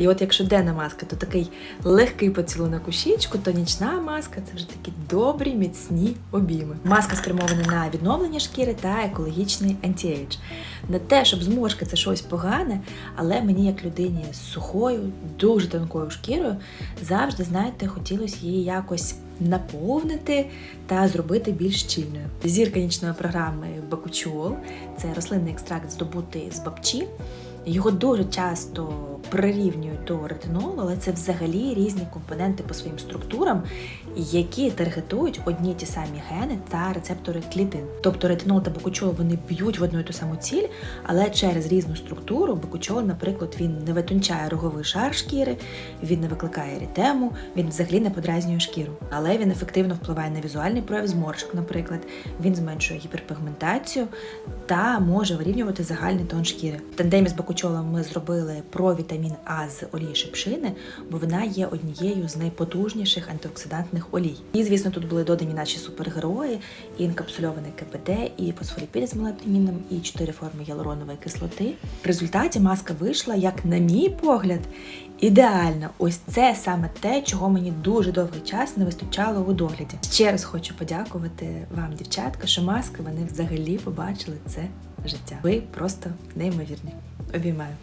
І от якщо денна маска, то такий легкий поцілунок у щічку, то нічна маска це вже такі добрі, міцні обійми. Маска спрямована на відновлення шкіри та екологічний антіейдж. Не те, щоб зморшки це щось погане, але мені, як людині з сухою, дуже тонкою шкірою, завжди, знаєте, хотілося її якось наповнити та зробити більш щільною. Зірка нічної програми Бакучол це рослинний екстракт, здобутий з бабчі. Його дуже часто прирівнюють до ретинолу, але це взагалі різні компоненти по своїм структурам, які таргетують одні ті самі гени та рецептори клітин. Тобто ретинол та бакучол вони б'ють в одну і ту саму ціль, але через різну структуру бакучол, наприклад, він не витончає роговий шар шкіри, він не викликає ерітему, він взагалі не подразнює шкіру. Але він ефективно впливає на візуальний прояв зморшок, наприклад, він зменшує гіперпігментацію та може вирівнювати загальний тон шкіри. В тандемі з бакучолом ми зробили про вітамін А з олії шипшини, бо вона є однією з найпотужніших антиоксидантних олій. І, звісно, тут були додані наші супергерої, і інкапсульований КПД, і фосфоліпід з мелатоніном, і чотири форми гіалуронової кислоти. В результаті маска вийшла, як на мій погляд, ідеально. Ось це саме те, чого мені дуже довгий час не вистачало у догляді. Ще раз хочу подякувати вам, дівчатка, що маски вони взагалі побачили це життя. Ви просто неймовірні. Обіймаю.